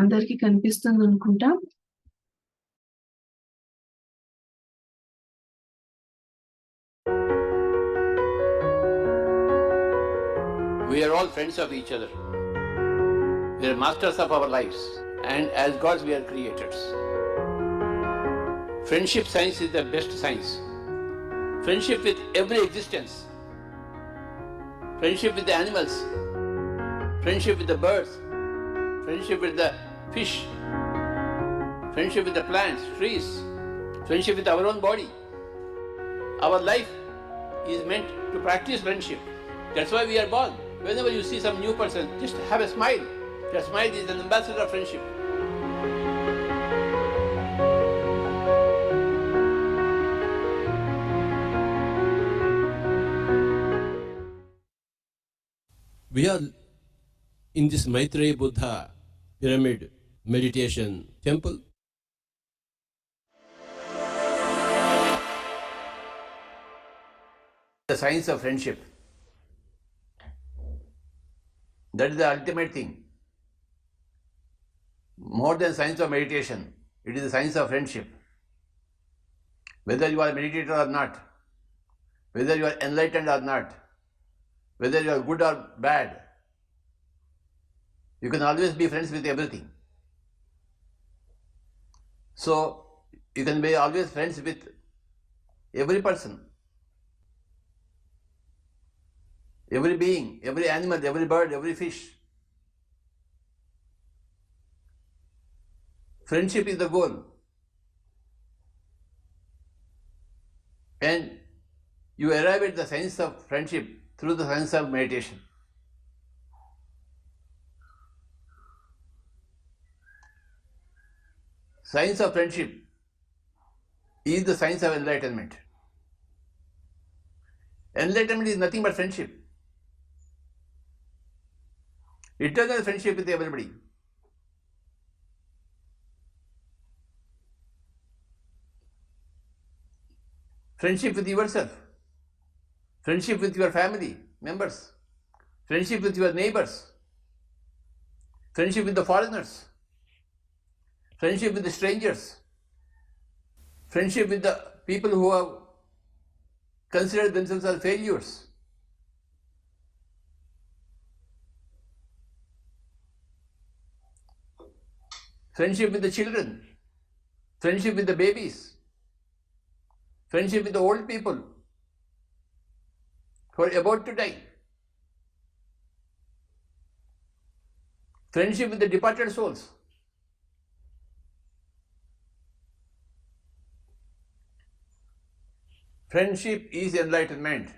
అందరికి కనిపిస్తుంది అనుకుంటా We are all friends of each other. We are masters of our lives, and as gods, we are creators. Friendship science is the best science. Friendship with every existence. Friendship with the animals. Friendship with the birds. Friendship with the fish. Friendship with the plants, trees. Friendship with our own body. Our life is meant to practice friendship. That's why we are born. Whenever you see some new person, just have a smile. Your smile is an ambassador of friendship. We are in this Maitreya Buddha pyramid meditation temple. The science of friendship. That is the ultimate thing. More than science of meditation, it is the science of friendship. Whether you are a meditator or not, whether you are enlightened or not, whether you are good or bad, you can always be friends with everything. So you can be always friends with every person, every being, every animal, every bird, every fish. Friendship is the goal. And you arrive at the sense of friendship through the sense of meditation. Science of friendship is the science of enlightenment. Enlightenment is nothing but friendship. Eternal friendship with everybody. Friendship with yourself. Friendship with your family members. Friendship with your neighbors. Friendship with the foreigners. Friendship with the strangers. Friendship with the people who have considered themselves as failures. Friendship with the children. Friendship with the babies. Friendship with the old people who are about to die. Friendship with the departed souls. Friendship is enlightenment.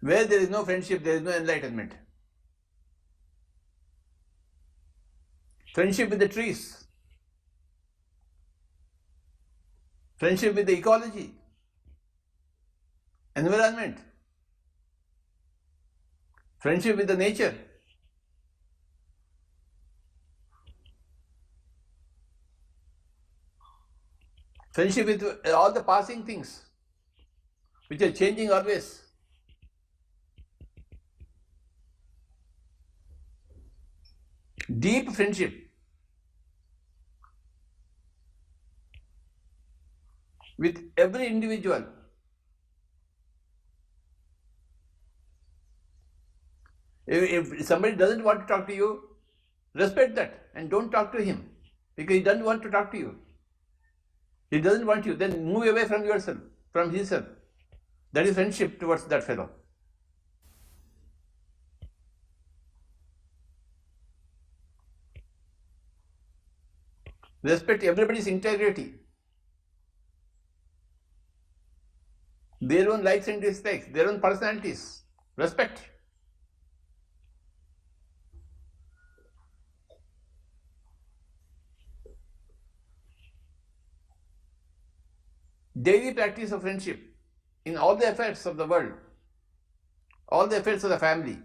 Where there is no friendship, there is no enlightenment. Friendship with the trees. Friendship with the ecology, environment. Friendship with the nature. Friendship with uh, all the passing things which are changing always. Deep friendship with every individual. If, if somebody doesn't want to talk to you, respect that and don't talk to him because he doesn't want to talk to you. He doesn't want you, then move away from yourself, from himself. That is friendship towards that fellow. Respect everybody's integrity, their own likes and dislikes, their own personalities. Respect. Daily practice of friendship in all the affairs of the world, all the affairs of the family.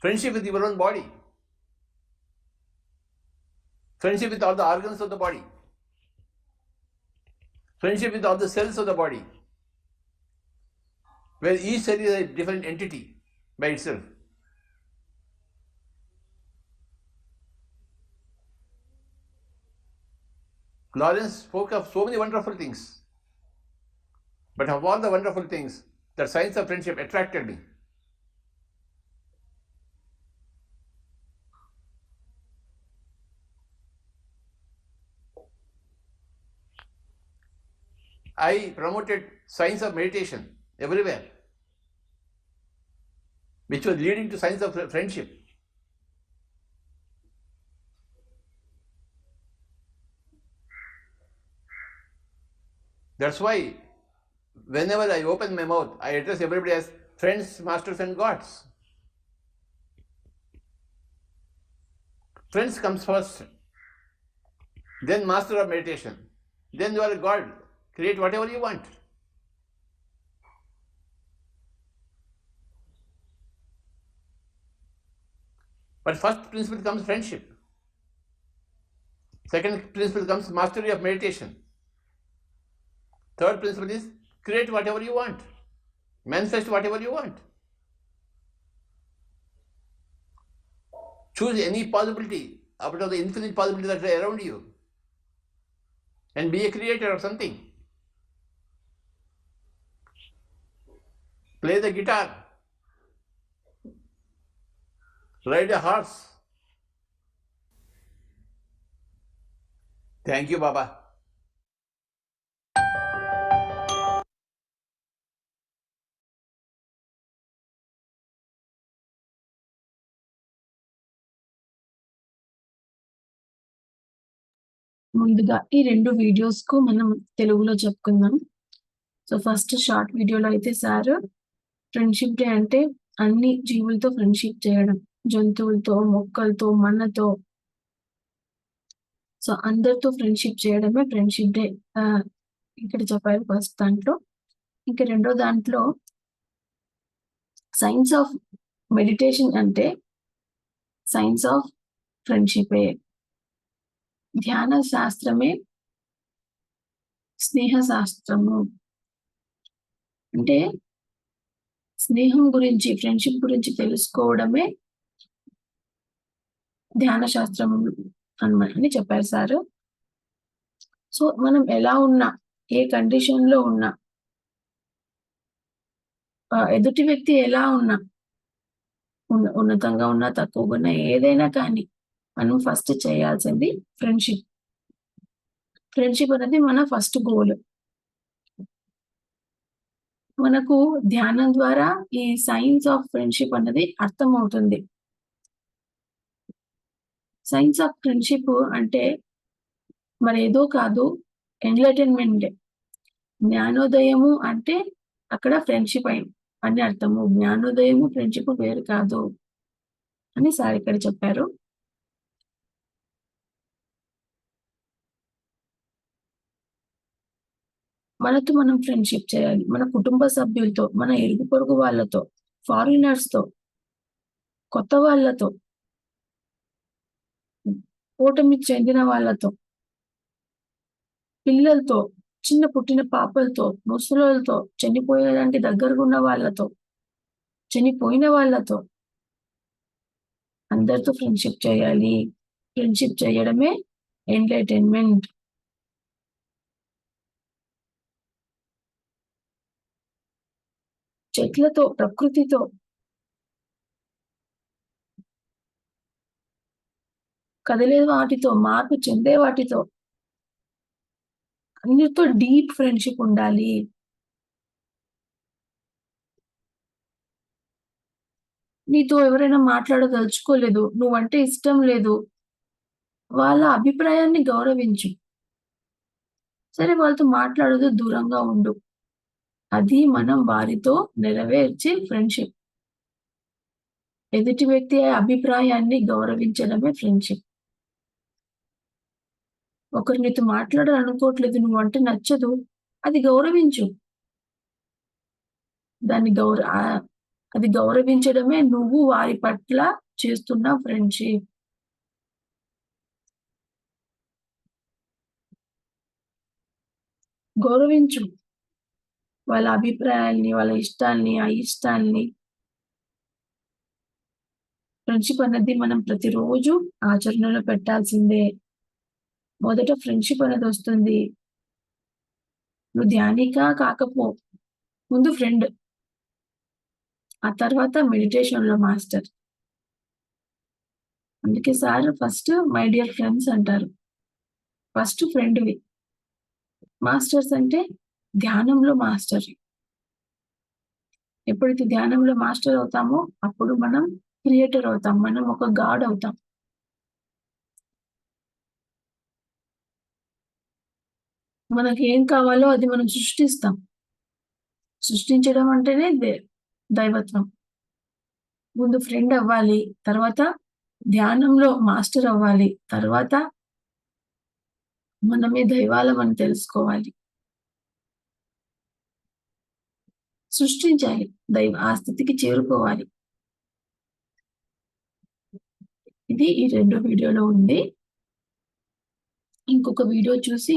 Friendship with your own body. Friendship with all the organs of the body. Friendship with all the cells of the body. Where each cell is a different entity by itself. Lawrence spoke of so many wonderful things. But of all the wonderful things, the science of friendship attracted me. I promoted science of meditation everywhere, which was leading to science of friendship. That's why whenever I open my mouth, I address everybody as friends, masters, and gods. Friends comes first, then master of meditation, then you are a god. Create whatever you want. But first principle comes friendship. Second principle comes mastery of meditation. Third principle is create whatever you want, manifest whatever you want. Choose any possibility out of the infinite possibilities that are around you and be a creator of something. Play the guitar, ride a horse. Thank you, Baba. ముందుగా ఈ రెండు వీడియోస్కు మనం తెలుగులో చెప్పుకుందాం. So first short వీడియోలో అయితే sir friendship day అంటే అన్ని జీవులతో ఫ్రెండ్షిప్ చేయడం. జంతువులతో మొక్కలతో మనతో. సో అందరితో ఫ్రెండ్షిప్ చేయడమే ఫ్రెండ్షిప్ డే ఇక్కడ చెప్పారు ఫస్ట్ దాంట్లో. ఇంకా రెండో దాంట్లో సైన్స్ ఆఫ్ మెడిటేషన్ అంటే సైన్స్ ఆఫ్ ఫ్రెండ్షిపే ధ్యాన శాస్త్రమే స్నేహ శాస్త్రము అంటే స్నేహం గురించి ఫ్రెండ్షిప్ గురించి తెలుసుకోవడమే ధ్యాన శాస్త్రం అని చెప్పారు సార్. సో మనం ఎలా ఉన్నా ఏ కండిషన్లో ఉన్నా ఎదుటి వ్యక్తి ఎలా ఉన్నా ఉన్నతంగా ఉన్నా తక్కువగా ఉన్నా ఏదైనా కానీ మనం ఫస్ట్ చేయాల్సింది ఫ్రెండ్షిప్ ఫ్రెండ్షిప్ అనేది మన ఫస్ట్ గోల్ మనకు ధ్యానం ద్వారా ఈ సైన్స్ ఆఫ్ ఫ్రెండ్షిప్ అన్నది అర్థమవుతుంది. సైన్స్ ఆఫ్ ఫ్రెండ్షిప్ అంటే మరి ఏదో కాదు ఎంటర్టైన్మెంట్ జ్ఞానోదయము అంటే అక్కడ ఫ్రెండ్షిప్ అయి అని అర్థము. జ్ఞానోదయము ఫ్రెండ్షిప్ వేరు కాదు అని సార్ ఇక్కడ చెప్పారు. మనతో మనం ఫ్రెండ్షిప్ చేయాలి. మన కుటుంబ సభ్యులతో మన ఇరుగు పొరుగు వాళ్ళతో ఫారినర్స్తో కొత్త వాళ్ళతో ఓటమి చెందిన వాళ్ళతో పిల్లలతో చిన్న పుట్టిన పాపలతో ముసలితో చనిపోయేదానికి దగ్గరగా ఉన్న వాళ్ళతో చనిపోయిన వాళ్ళతో అందరితో ఫ్రెండ్షిప్ చేయాలి. ఫ్రెండ్షిప్ చేయడమే ఎంటర్టైన్మెంట్ చెట్లతో ప్రకృతితో. కదిలే వాటితో మార్పు చెందే వాటితో. అన్నిటితో డీప్ ఫ్రెండ్షిప్ ఉండాలి. నీతో ఎవరైనా మాట్లాడదలుచుకోలేదు నువ్వంటే ఇష్టం లేదు. వాళ్ళ అభిప్రాయాన్ని గౌరవించు. సరే వాళ్ళతో మాట్లాడదు దూరంగా ఉండు. అది మనం వారితో నెరవేర్చే ఫ్రెండ్షిప్ ఎదుటి వ్యక్తి అభిప్రాయాన్ని గౌరవించడమే ఫ్రెండ్షిప్ ఒకరు నీతో మాట్లాడాలనుకోవట్లేదు నువ్వు అంటే నచ్చదు అది గౌరవించు. దాన్ని గౌర అది గౌరవించడమే నువ్వు వారి పట్ల చేస్తున్న ఫ్రెండ్షిప్ గౌరవించు. వాళ్ళ అభిప్రాయాల్ని వాళ్ళ ఇష్టాల్ని అయిష్టాల్ని ఫ్రెండ్షిప్ అనేది మనం ప్రతిరోజు ఆచరణలో పెట్టాల్సిందే. మొదట ఫ్రెండ్షిప్ అనేది వస్తుంది. నువ్వు ధ్యానిక కాకపో ముందు ఫ్రెండ్ ఆ తర్వాత మెడిటేషన్లో మాస్టర్ అందుకే sir first my dear friends అంటారు. ఫస్ట్ ఫ్రెండ్వి మాస్టర్స్ అంటే ధ్యానంలో మాస్టర్. ఎప్పుడైతే ధ్యానంలో మాస్టర్ అవుతామో అప్పుడు మనం క్రియేటర్ అవుతాం మనం ఒక గాడ్ అవుతాం. మనకి ఏం కావాలో అది మనం సృష్టిస్తాం. సృష్టించడం అంటేనే దే- దైవత్వం. ముందు ఫ్రెండ్ అవ్వాలి తర్వాత ధ్యానంలో మాస్టర్ అవ్వాలి తర్వాత మనమే దైవాలం అని తెలుసుకోవాలి. సృష్టించాలి. దైవ ఆ స్థితికి చేరుకోవాలి. ఇది ఈ రెండో వీడియోలో ఉంది. ఇంకొక వీడియో చూసి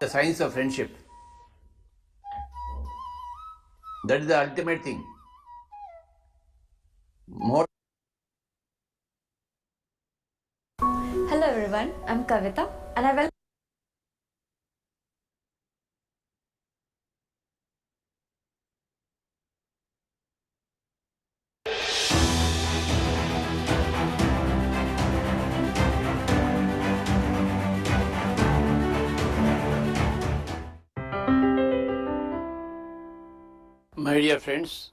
The science of friendship. That is the ultimate thing. More Hello everyone, I'm Kavita and I welcome My dear friends,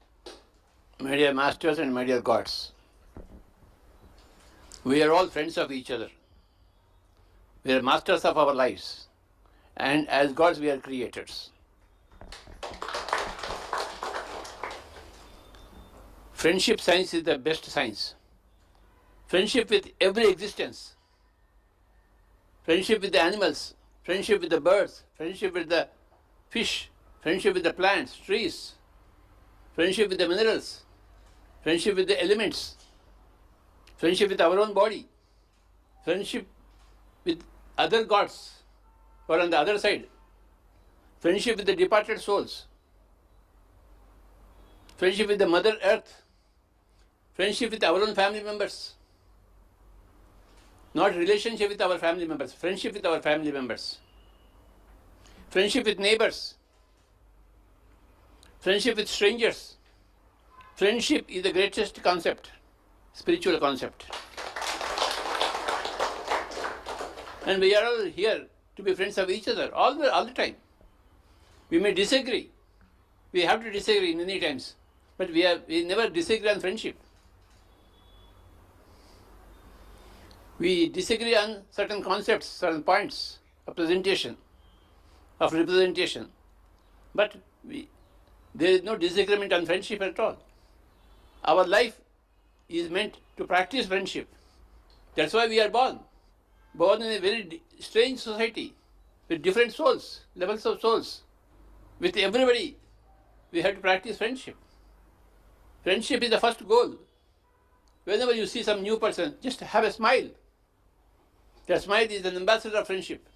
my dear masters, and my dear gods, we are all friends of each other. We are masters of our lives, and as gods, we are creators. Friendship science is the best science. Friendship with every existence, friendship with the animals, friendship with the birds, friendship with the fish, friendship with the plants, trees, friendship with the minerals, friendship with the elements, friendship with our own body, friendship with other gods are on the other side, friendship with the departed souls, friendship with the Mother Earth, friendship with our own family members. Not relationship with our family members, friendship with our family members, friendship with neighbors, friendship with strangers. Friendship is the greatest concept, spiritual concept. And we are all here to be friends of each other all the, all the time. We may disagree. We have to disagree many times. But we, have, we never disagree on friendship. We disagree on certain concepts, certain points of presentation, of representation. But we, there is no disagreement on friendship at all. Our life is meant to practice friendship. That's why we are born. Born in a very strange society with different souls, levels of souls. With everybody, we have to practice friendship. Friendship is the first goal. Whenever you see some new person, just have a smile. That smile is an ambassador of friendship.